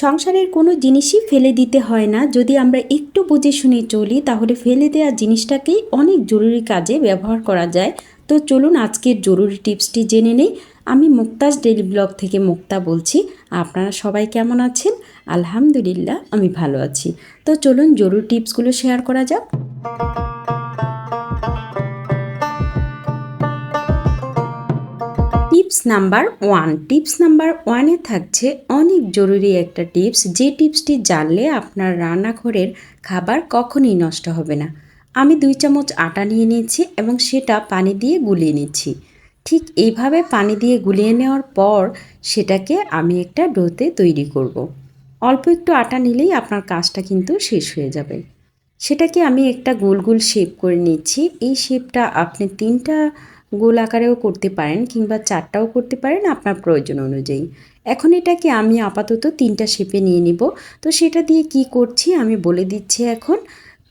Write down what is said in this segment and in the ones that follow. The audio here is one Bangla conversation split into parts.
সংসারের কোনো জিনিসই ফেলে দিতে হয় না। যদি আমরা একটু বুঝে শুনে চলি, তাহলে ফেলে দেওয়া জিনিসটাকেই অনেক জরুরি কাজে ব্যবহার করা যায়। তো চলুন আজকের জরুরি টিপসটি জেনে নেই। আমি মুক্তাজ ডেলি ব্লগ থেকে মুক্তা বলছি। আপনারা সবাই কেমন আছেন? আলহামদুলিল্লাহ, আমি ভালো আছি। তো চলুন জরুরি টিপসগুলো শেয়ার করা যাক। Tips number one. Tips number ওয়ানে থাকছে অনেক জরুরি একটা টিপস। যে টিপসটি জানলে আপনার রান্নাঘরের খাবার কখনই নষ্ট হবে না। আমি দুই চামচ আটা নিয়ে নিয়েছি এবং সেটা পানি দিয়ে গুলিয়ে নিচ্ছি। ঠিক এইভাবে পানি দিয়ে গুলিয়ে নেওয়ার পর সেটাকে আমি একটা ডোতে তৈরি করব। অল্প একটু আটা নিলেই আপনার কাজটা কিন্তু শেষ হয়ে যাবে। সেটাকে আমি একটা গোল গোল শেপ করে নিচ্ছি। এই শেপটা আপনি তিনটা গোল আকারেও করতে পারেন কিংবা চারটাও করতে পারেন আপনার প্রয়োজন অনুযায়ী। এখন এটাকে আমি আপাতত তিনটা শেপে নিয়ে নিব। তো সেটা দিয়ে কি করছি আমি বলে দিচ্ছি এখন।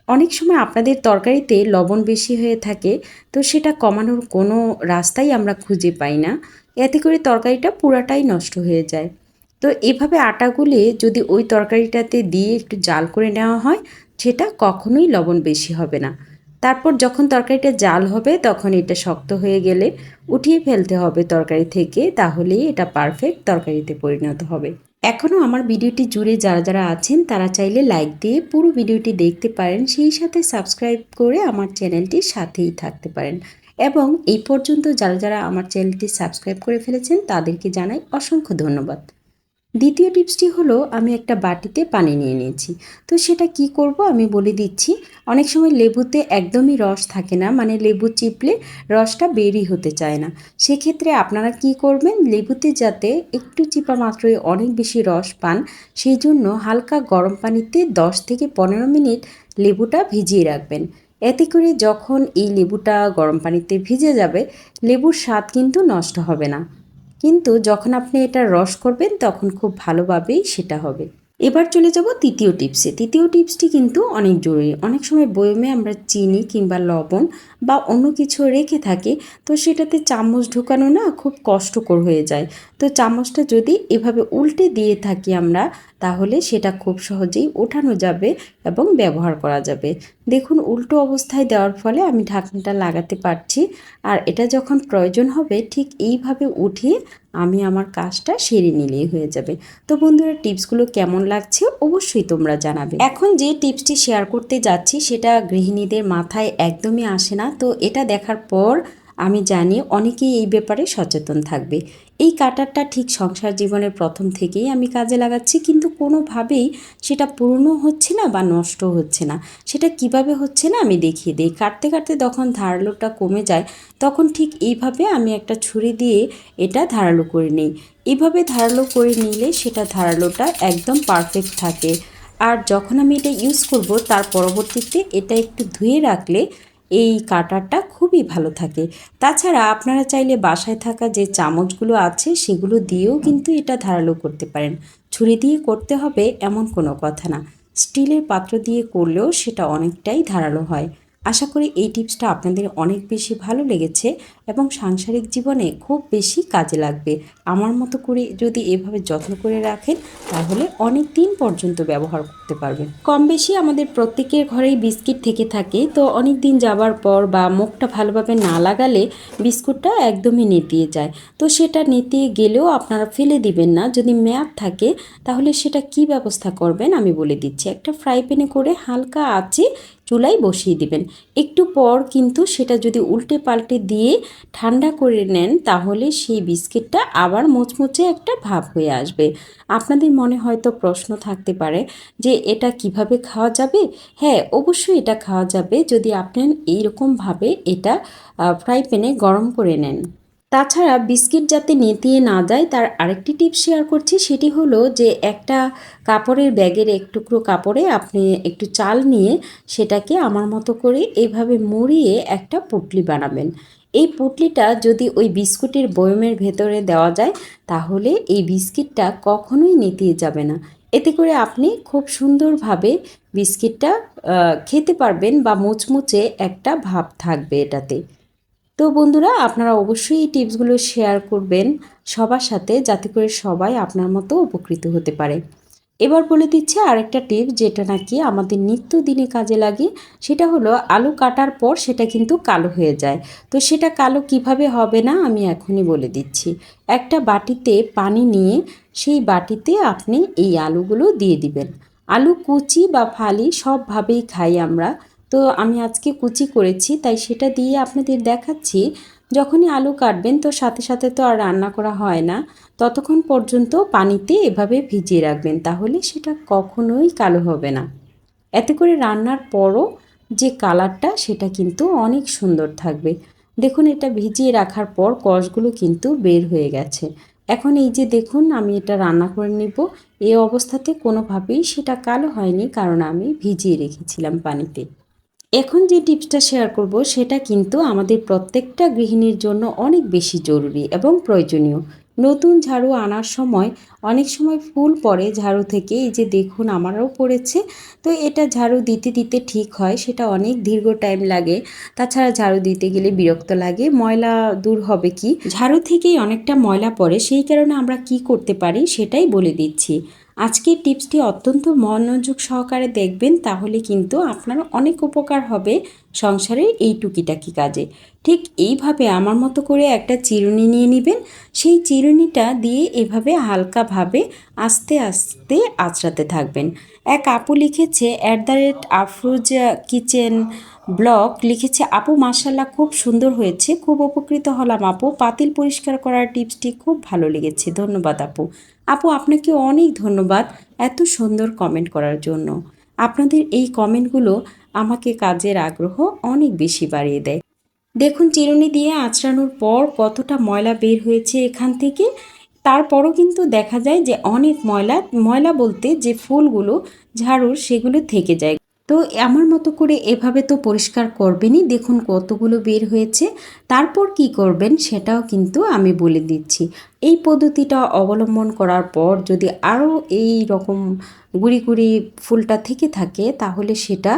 অনেক সময় আপনাদের তরকারিতে লবণ বেশি হয়ে থাকে, তো সেটা কমানোর কোনো রাস্তাই আমরা খুঁজে পাই না। এতে করে তরকারিটা পুরাটাই নষ্ট হয়ে যায়। তো এভাবে আটা গুলে যদি ওই তরকারিটাতে দিয়ে একটু জাল করে নেওয়া হয়, সেটা কখনোই লবণ বেশি হবে না। তারপর যখন তরকারিটা জাল হবে, তখন এটা শক্ত হয়ে গেলে উঠিয়ে ফেলতে হবে তরকারি থেকে, তাহলেই এটা পারফেক্ট তরকারিতে পরিণত হবে। এখনও আমার ভিডিওটি জুড়ে যারা যারা আছেন, তারা চাইলে লাইক দিয়ে পুরো ভিডিওটি দেখতে পারেন, সেই সাথে সাবস্ক্রাইব করে আমার চ্যানেলটির সাথেই থাকতে পারেন। এবং এই পর্যন্ত যারা যারা আমার চ্যানেলটি সাবস্ক্রাইব করে ফেলেছেন, তাদেরকে জানাই অসংখ্য ধন্যবাদ। দ্বিতীয় টিপসটি হলো, আমি একটা বাটিতে পানি নিয়ে নিয়েছি। তো সেটা কি করব আমি বলে দিচ্ছি, অনেক সময় লেবুতে একদমই রস থাকে না মানে লেবু চিপলে রসটা বেরই হতে চায় না। সেক্ষেত্রে আপনারা কি করবেন, লেবুতে যাতে একটু চিপা মাত্রই অনেক বেশি রস পান, সেই জন্য হালকা গরম পানিতে 10 থেকে পনেরো মিনিট লেবুটা ভিজিয়ে রাখবেন। এতে করে যখন এই লেবুটা গরম পানিতে ভিজে যাবে, লেবুর স্বাদ কিন্তু নষ্ট হবে না। কিন্তু যখন আপনি এটা রস করবেন, তখন খুব ভালোভাবেই সেটা হবে। এবার চলে যাব তৃতীয় টিপসে। তৃতীয় টিপসটি কিন্তু অনেক জরুরি। অনেক সময় বয়মে আমরা চিনি কিংবা লবণ বা অন্য কিছু রেখে থাকি, তো সেটাতে চামচ ঢুকানো না খুব কষ্টকর হয়ে যায়। তো চামচটা যদি এভাবে উল্টে দিয়ে থাকি আমরা তাহলে সেটা খুব সহজেই ওঠানো যাবে এবং ব্যবহার করা যাবে। দেখুন, উল্টো অবস্থায় দেওয়ার ফলে আমি ঢাকনাটা লাগাতে পারছি। আর এটা যখন প্রয়োজন হবে, ঠিক এইভাবে উঠিয়ে আমি আমার কাজটা সেরে নিলেই হয়ে যাবে। তো বন্ধুরা, টিপসগুলো কেমন লাগছে অবশ্যই তোমরা জানাবে। এখন যে টিপসটি শেয়ার করতে যাচ্ছি, সেটা গৃহিণীদের মাথায় একদমই আসে না। তো এটা দেখার পর আমি জানি অনেকেই এই ব্যাপারে সচেতন থাকবে। এই কাটারটা ঠিক সংসার জীবনের প্রথম থেকেই আমি কাজে লাগাচ্ছি, কিন্তু কোনোভাবেই সেটা পূর্ণ হচ্ছে না বা নষ্ট হচ্ছে না। সেটা কীভাবে হচ্ছে না আমি দেখিয়ে দিই। কাটতে কাটতে যখন ধারালোটা কমে যায়, তখন ঠিক এইভাবে আমি একটা ছুরি দিয়ে এটা ধারালো করে নিই। এইভাবে ধারালো করে নিলে সেটা ধারালোটা একদম পারফেক্ট থাকে। আর যখন আমি এটা ইউজ করব, তার পরবর্তীতে এটা একটু ধুয়ে রাখলে এই কাটারটা খুবই ভালো থাকে। তাছাড়া আপনারা চাইলে বাসায় থাকা যে চামচগুলো আছে, সেগুলো দিয়েও কিন্তু এটা ধারালো করতে পারেন। ছুরি দিয়ে করতে হবে এমন কোনো কথা না। স্টিলের পাত্র দিয়ে করলেও সেটা অনেকটাই ধারালো হয়। আশা করি এই টিপসটা আপনাদের অনেক বেশি ভালো লেগেছে। এবং সাংসারিক জীবনে খুব বেশি কাজে লাগবে। আমার মতো করে যদি এভাবে যত্ন করে রাখেন, তাহলে অনেক দিন পর্যন্ত ব্যবহার করতে পারবেন। কম বেশি আমাদের প্রত্যেকের ঘরেই বিস্কিট থেকে থাকে, তো অনেক দিন যাবার পর বা মুখটা ভালোভাবে না লাগালে বিস্কুটটা একদমই নেতিয়ে যায়। তো সেটা নেতিয়ে গেলেও আপনারা ফেলে দিবেন না। যদি মেয়াদ থাকে, তাহলে সেটা কি ব্যবস্থা করবেন আমি বলে দিচ্ছি। একটা ফ্রাই প্যানে করে হালকা আঁচে চুলায় বসিয়ে দিবেন। একটু পর কিন্তু সেটা যদি উল্টে পাল্টে দিয়ে ঠান্ডা করে নেন, তাহলে সেই বিস্কিটটা আবার মুচমুচে একটা ভাব হয়ে আসবে। আপনাদের মনে হয়তো প্রশ্ন থাকতে পারে যে এটা কীভাবে খাওয়া যাবে? হ্যাঁ অবশ্যই এটা খাওয়া যাবে যদি আপনি এইরকমভাবে এটা ফ্রাই প্যানে গরম করে নেন। তাছাড়া বিস্কিট যাতে নেতিয়ে না যায়, তার আরেকটি টিপ শেয়ার করছি, সেটি হলো যে একটা কাপড়ের ব্যাগের এক টুকরো কাপড়ে আপনি একটু চাল নিয়ে সেটাকে আমার মতো করে এভাবে মুড়িয়ে একটা পুটলি বানাবেন। এই পুটলিটা যদি ওই বিস্কুটের বয়মের ভেতরে দেওয়া যায়, তাহলে এই বিস্কিটটা কখনোই নেতিয়ে যাবে না। এতে করে আপনি খুব সুন্দরভাবে বিস্কিটটা খেতে পারবেন বা মুচমুচে একটা ভাব থাকবে এটাতে। তো বন্ধুরা, আপনারা অবশ্যই এই টিপসগুলো শেয়ার করবেন সবার সাথে, যাতে করে সবাই আপনার মতো উপকৃত হতে পারে। এবার বলে দিচ্ছে আরেকটা টিপস যেটা নাকি আমাদের নিত্যদিনে কাজে লাগে, সেটা হলো আলু কাটার পর সেটা কিন্তু কালো হয়ে যায়। তো সেটা কালো কীভাবে হবে না আমি এখনই বলে দিচ্ছি। একটা বাটিতে পানি নিয়ে সেই বাটিতে আপনি এই আলুগুলো দিয়ে দিবেন। আলু কুচি বা ফালি সবভাবেই খাই আমরা। তো আমি আজকে কুচি করেছি, তাই সেটা দিয়ে আপনাদের দেখাচ্ছি। যখনই আলু কাটবেন, তো সাথে সাথে তো আর রান্না করা হয় না। ততক্ষণ পর্যন্ত পানিতে এভাবে ভিজিয়ে রাখবেন, তাহলে সেটা কখনোই কালো হবে না। এতে করে রান্নার পরও যে কালারটা, সেটা কিন্তু অনেক সুন্দর থাকবে। দেখুন, এটা ভিজিয়ে রাখার পর কষগুলো কিন্তু বের হয়ে গেছে। এখন এই যে দেখুন, আমি এটা রান্না করে নিব। এই অবস্থাতে কোনোভাবেই সেটা কালো হয়নি, কারণ আমি ভিজিয়ে রেখেছিলাম পানিতে। এখন যে টিপসটা শেয়ার করব, সেটা কিন্তু আমাদের প্রত্যেকটা গৃহিণীর জন্য অনেক বেশি জরুরি এবং প্রয়োজনীয়। নতুন ঝাড়ু আনার সময় অনেক সময় ফুল পড়ে ঝাড়ু থেকে, এই যে দেখুন আমারও পড়েছে। তো এটা ঝাড়ু দিতে দিতে ঠিক হয়, সেটা অনেক দীর্ঘ টাইম লাগে। তাছাড়া ঝাড়ু দিতে গেলে বিরক্ত লাগে, ময়লা দূর হবে কি? ঝাড়ু থেকেই অনেকটা ময়লা পড়ে, সেই কারণে আমরা কি করতে পারি সেটাই বলে দিচ্ছি। আজকের টিপসটি অত্যন্ত মনোযোগ সহকারে দেখবেন, তাহলে কিন্তু আপনার অনেক উপকার হবে সংসারের এই টুকিটাকি কাজে। ঠিক এইভাবে আমার মতো করে একটা চিরুনি নিয়ে নেবেন। সেই চিরুনিটা দিয়ে এভাবে হালকাভাবে আস্তে আস্তে আঁচড়াতে থাকবেন। এক আপু লিখেছে at the rate Afroz kitchen blog লিখেছে, আপু মাসাল্লাহ খুব সুন্দর হয়েছে। খুব উপকৃত হলাম, আপু। পাতিল পরিষ্কার করার টিপসটি খুব ভালো লেগেছে। ধন্যবাদ, আপু। আপু, আপনাকে অনেক ধন্যবাদ এত সুন্দর কমেন্ট করার জন্য। আপনাদের এই কমেন্টগুলো আমাকে কাজের আগ্রহ অনেক বেশি বাড়িয়ে দেয়। দেখুন, চিরুনি দিয়ে আঁচড়ানোর পর কতটা ময়লা বের হয়েছে এখান থেকে। তারপরও কিন্তু দেখা যায় যে অনেক ময়লা ময়লা বলতে যে ফুলগুলো, ঝাড়ুর সেগুলো থেকে যায়। তো আমার মতো করে এভাবে তো পরিষ্কার করবেনই। দেখুন কতগুলো বের হয়েছে। তারপর কি করবেন সেটাও কিন্তু আমি বলে দিচ্ছি। এই পদ্ধতিটা অবলম্বন করার পর যদি আরও এই রকম গুড়ি গুড়ি ফুলটা থেকে থাকে, তাহলে সেটা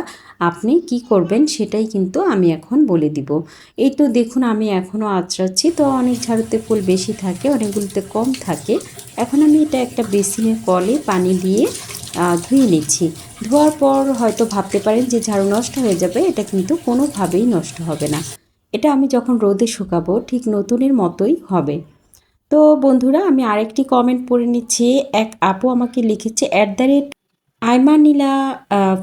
আপনি কি করবেন সেটাই কিন্তু আমি এখন বলে দিব। এই তো দেখুন আমি এখনও আঁচড়াচ্ছি। তো অনেক ঝাড়ুতে ফুল বেশি থাকে, অনেকগুলোতে কম থাকে। এখন আমি এটা একটা বেসিনের কলে পানি দিয়ে ধুয়ে নিচ্ছি। ধোয়ার পর হয়তো ভাবতে পারেন যে ঝাড়ু নষ্ট হয়ে যাবে, এটা কিন্তু কোনোভাবেই নষ্ট হবে না। এটা আমি যখন রোদে শুকাবো, ঠিক নতুনের মতোই হবে। তো বন্ধুরা, আমি আরেকটি কমেন্ট পড়ে নিচ্ছি। এক আপু আমাকে লিখেছে অ্যাট দ্য রেট আইমানিলা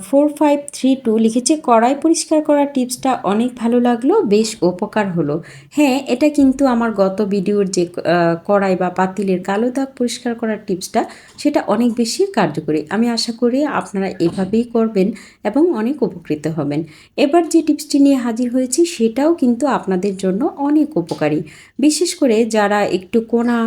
ফোর ফাইভ থ্রি টু লিখেছে, কড়াই পরিষ্কার করার টিপসটা অনেক ভালো লাগল, বেশ উপকার হলো। হ্যাঁ এটা কিন্তু আমার গত ভিডিওর যে কড়াই বা পাতিলের কালো দাগ পরিষ্কার করার টিপসটা, সেটা অনেক বেশি কার্যকরী। আমি আশা করি আপনারা এভাবেই করবেন এবং অনেক উপকৃত হবেন। এবার যে টিপসটি নিয়ে হাজির হয়েছি, সেটাও কিন্তু আপনাদের জন্য অনেক উপকারী। বিশেষ করে যারা একটু কোনা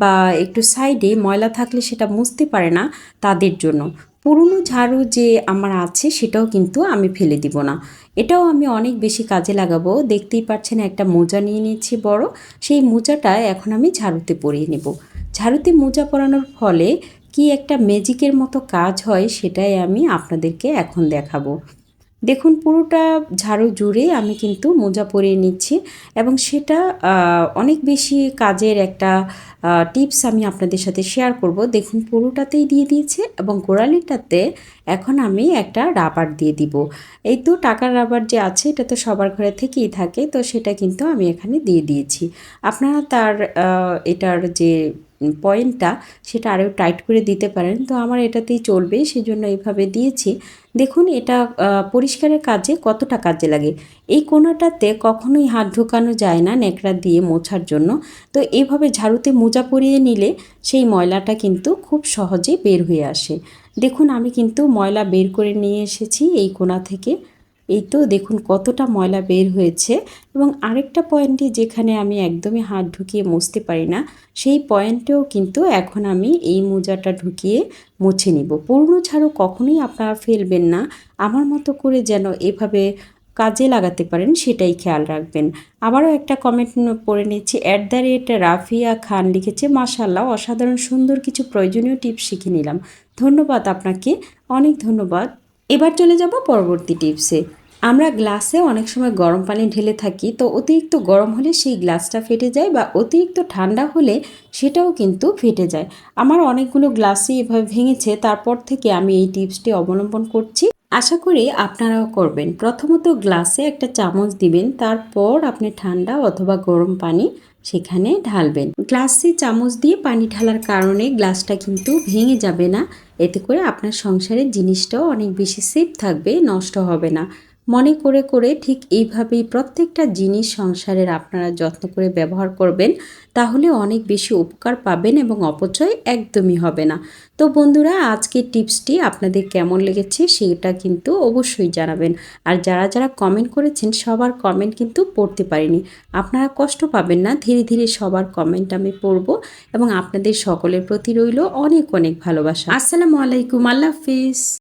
বা একটু সাইডে ময়লা থাকলে সেটা মুছতে পারে না, তাদের জন্য। পুরনো ঝাড়ু যে আমার আছে সেটাও কিন্তু আমি ফেলে দিব না। এটাও আমি অনেক বেশি কাজে লাগাবো। দেখতেই পাচ্ছেন একটা মোজা নিয়ে নিচ্ছি বড়। সেই মোজাটা এখন আমি ঝাড়ুতে পরিয়ে নেব। ঝাড়ুতে মোজা পরানোর ফলে কি একটা ম্যাজিকের মতো কাজ হয় সেটাই আমি আপনাদেরকে এখন দেখাবো। দেখুন, পুরোটা ঝাড়ু জুড়ে আমি কিন্তু মোজা পরিয়ে নিচ্ছি এবং সেটা অনেক বেশি কাজের একটা টিপস আমি আপনাদের সাথে শেয়ার করব। দেখুন, পুরোটাতেই দিয়ে দিয়েছে এবং গোড়ালিটাতে এখন আমি একটা রাবার দিয়ে দিব। এই তো টাকার রাবার যে আছে, এটা তো সবার ঘরে থেকেই থাকে, তো সেটা কিন্তু আমি এখানে দিয়ে দিয়েছি। আপনারা তার এটার যে পয়েন্টটা, সেটা আরও টাইট করে দিতে পারেন। তো আমার এটাতেই চলবে, সেজন্য এইভাবে দিয়েছি। দেখুন, এটা পরিষ্কারের কাজে কতটা কাজে লাগে। এই কোনাটাতে কখনোই হাত ঢোকানো যায় না ন্যাকড়া দিয়ে মোছার জন্য। তো এইভাবে ঝাড়ুতে মোজা পরিয়ে নিলে সেই ময়লাটা কিন্তু খুব সহজে বের হয়ে আসে। দেখুন, আমি কিন্তু ময়লা বের করে নিয়ে এসেছি এই কোনা থেকে। এই তো দেখুন কতটা ময়লা বের হয়েছে এবং আরেকটা পয়েন্টে যেখানে আমি একদমই হাত ঢুকিয়ে মুছতে পারি না, সেই পয়েন্টেও কিন্তু এখন আমি এই মোজাটা ঢুকিয়ে মুছে নিব। পুরনো ঝাড়ু কখনোই আপনারা ফেলবেন না, আমার মতো করে যেন এভাবে কাজে লাগাতে পারেন সেটাই খেয়াল রাখবেন। আবারও একটা কমেন্ট পড়ে নিচ্ছি at the rate Rafiya Khan লিখেছে মাশাল্লাহ অসাধারণ সুন্দর কিছু প্রয়োজনীয় টিপস শিখে নিলাম। ধন্যবাদ আপনাকে, অনেক ধন্যবাদ। এবার চলে যাব পরবর্তী টিপসে। আমরা গ্লাসে অনেক সময় গরম পানি ঢেলে থাকি, তো অতিরিক্ত গরম হলে সেই গ্লাসটা ফেটে যায় বা অতিরিক্ত ঠান্ডা হলে সেটাও কিন্তু ফেটে যায়। আমার অনেকগুলো গ্লাসই এভাবে ভেঙেছে, তারপর থেকে আমি এই টিপসটি অবলম্বন করছি। আশা করি আপনারাও করবেন। প্রথমত গ্লাসে একটা চামচ দিবেন, তারপর আপনি ঠান্ডা অথবা গরম পানি সেখানে ঢালবেন। গ্লাসে চামচ দিয়ে পানি ঢালার কারণে গ্লাসটা কিন্তু ভেঙে যাবে না, এতে করে আপনার সংসারের জিনিসটাও অনেক বেশি সেফ থাকবে, নষ্ট হবে না। মনে করে করে ঠিক এইভাবেই প্রত্যেকটা জিনিস সংসারের আপনারা যত্ন করে ব্যবহার করবেন, তাহলে অনেক বেশি উপকার পাবেন এবং অপচয় একদমই হবে না। তো বন্ধুরা, আজকের টিপসটি আপনাদের কেমন লেগেছে সেটা কিন্তু অবশ্যই জানাবেন। আর যারা যারা কমেন্ট করেছেন, সবার কমেন্ট কিন্তু পড়তে পারিনি। আপনারা কষ্ট পাবেন না, ধীরে ধীরে সবার কমেন্ট আমি পড়ব এবং আপনাদের সকলের প্রতি রইল অনেক অনেক ভালোবাসা। আসসালামু আলাইকুম, আল্লাহ হাফিজ।